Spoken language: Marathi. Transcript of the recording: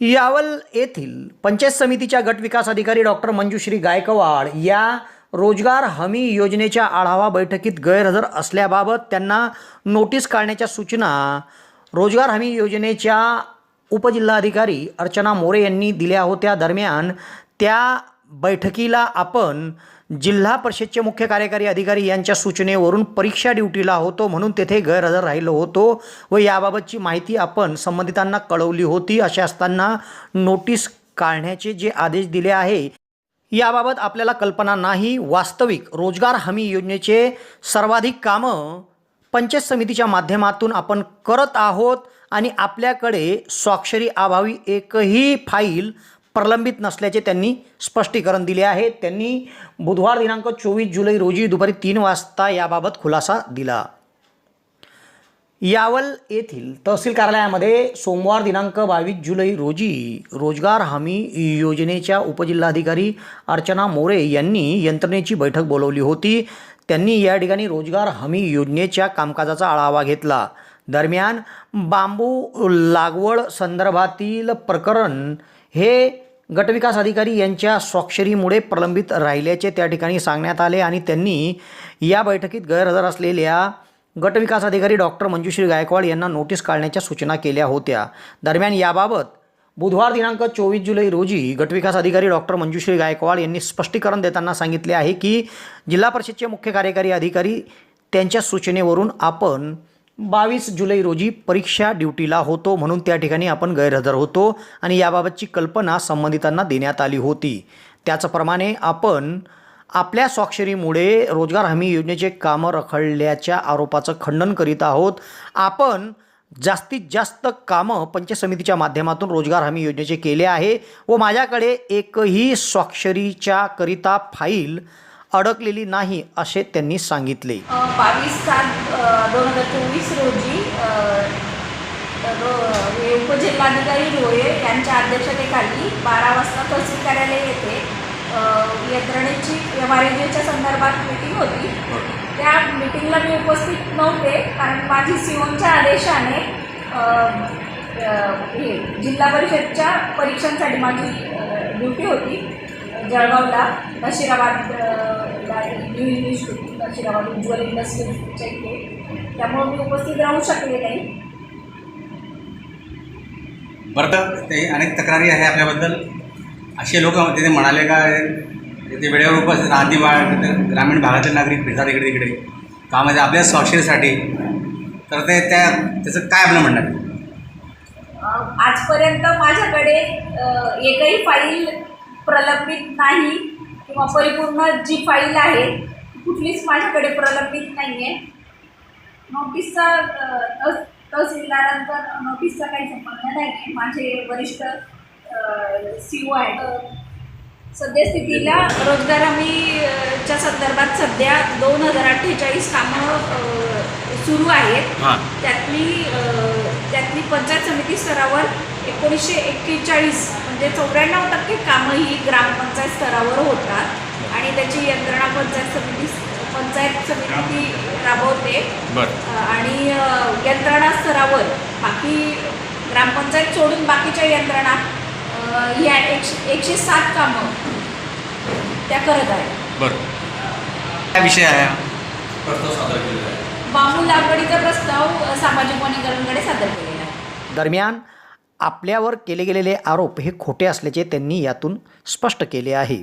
यावल येथील पंचायत समितीच्या गट विकास अधिकारी डॉक्टर मंजुश्री गायकवाड या रोजगार हमी योजनेच्या आढावा बैठकीत गैरहजर असल्याबाबत त्यांना नोटीस काढण्याच्या सूचना रोजगार हमी योजनेच्या उपजिल्हाधिकारी अर्चना मोरे यांनी दिल्या होत्या. दरम्यान त्या बैठकीला आपण जिल्हा परिषदचे मुख्य कार्यकारी अधिकारी यांच्या सूचनेवरून परीक्षा ड्युटीला होतो म्हणून तेथे गैरहजर राहिलो होतो व याबाबतची माहिती आपण संबंधितांना कळवली होती असे असताना नोटीस काढण्याचे जे आदेश दिले आहे याबाबत आपल्याला कल्पना नाही. वास्तविक रोजगार हमी योजनेचे सर्वाधिक कामं पंचायत समितीच्या माध्यमातून आपण करत आहोत आणि आपल्याकडे स्वाक्षरी अभावी एकही फाईल प्रलंबित नसल्याचे त्यांनी स्पष्टीकरण दिले आहे. त्यांनी बुधवार दिनांक चोवीस जुलै रोजी दुपारी तीन वाजता याबाबत खुलासा दिला. यावल येथील तहसील कार्यालयामध्ये सोमवार दिनांक बावीस जुलै रोजी रोजगार हमी योजनेच्या उपजिल्हाधिकारी अर्चना मोरे यांनी यंत्रणेची बैठक बोलवली होती. त्यांनी या ठिकाणी रोजगार हमी योजनेच्या कामकाजाचा आढावा घेतला. दरम्यान बांबू लागवड संदर्भातील प्रकरण हे गटविकास अधिकारी यांच्या स्वाक्षरीमुळे प्रलंबित राहिल्याचे त्या ठिकाणी सांगण्यात आले आणि त्यांनी या बैठकीत गैरहजर असलेल्या गटविकास अधिकारी डॉक्टर मंजुश्री गायकवाड यांना नोटीस काढण्याच्या सूचना केल्या होत्या. दरम्यान याबाबत बुधवार दिनांक चोवीस जुलै रोजी गटविकास अधिकारी डॉक्टर मंजुश्री गायकवाड यांनी स्पष्टीकरण देताना सांगितले आहे की जिल्हा परिषदचे मुख्य कार्यकारी अधिकारी त्यांच्या सूचनेवरून आपण बावीस जुलै रोजी परीक्षा ड्युटीला होतो म्हणून त्या ठिकाणी आपण गैरहजर होतो आणि याबाबतची कल्पना संबंधितांना देण्यात आली होती. त्याचप्रमाणे आपण आपल्या स्वाक्षरीमुळे रोजगार हमी योजनेचे कामं रखडल्याच्या आरोपाचं खंडन करीत आहोत. आपण जास्तीत जास्त कामं पंचायत समितीच्या माध्यमातून रोजगार हमी योजनेचे केले आहे व माझ्याकडे एकही स्वाक्षरीच्या करिता फाईल अडकलेली नाही असे त्यांनी सांगितले. बावीस सात दोन हजार चोवीस रोजी उपजिल्हाधिकारी रोये यांच्या अध्यक्षतेखाली बारा वाजता तहसील कार्यालय येथे यंत्रणेची एम आर संदर्भात मीटिंग होती. त्या मीटिंगला मी उपस्थित नव्हते कारण माझी सीओच्या आदेशाने हे जिल्हा परिषदच्या परीक्षांसाठी माझी ड्युटी होती जळगावला नशिराबाद अ, न्यू इंग्लिश नशिराबाद उज्ज्वल इंडस्ट्रीजच्या इथे त्यामुळं मी उपस्थित राहू शकले नाही बरं ते अनेक तक्रारी आहे आपल्याबद्दल. असे लोक तिथे म्हणाले का तिथे वेळेवर उपस्थित आधी बाळ ग्रामीण भागातील नागरिक फिरतात इकडे तिकडे. कामाच्या म्हणजे आपल्या स्वाक्षरीसाठी. तर ते त्या त्याचं काय आपलं म्हणणं आहे? आजपर्यंत माझ्याकडे एकही फाईल प्रलंबित नाही. परिपूर्ण जी फाईल आहे ती कुठलीच माझ्याकडे प्रलंबित नाही आहे नोटीसचा तहसीलदारांचा नोटीसचा काही संबंध नाही आहे माझे वरिष्ठ सी ओ आहेत. अ, सद्यस्थितीला रोजगार हमी अ, च्या संदर्भात सध्या दोन हजार अठ्ठेचाळीस कामं सुरू आहेत. त्यातली त्यातली पंचायत समिती स्तरावर एकोणीसशे एक्केचाळीस म्हणजे चौऱ्याण्णव टक्के कामं ही ग्रामपंचायत स्तरावर होतात आणि त्याची यंत्रणा पंचायत समिती पंचायत समिती राबवते. आणि यंत्रणा स्तरावर बाकी ग्रामपंचायत सोडून बाकीच्या यंत्रणा ह्या एकशे एकशे सात कामं त्या करत आहेत. बरं. काय विषय आहे? बांबू लागवडीचा प्रस्ताव सामाजिक वनीकरणकडे सादर केलेला आहे. दरम्यान आपल्यावर केले गेलेले आरोप हे खोटे असल्याचे त्यांनी यातून स्पष्ट केले आहे.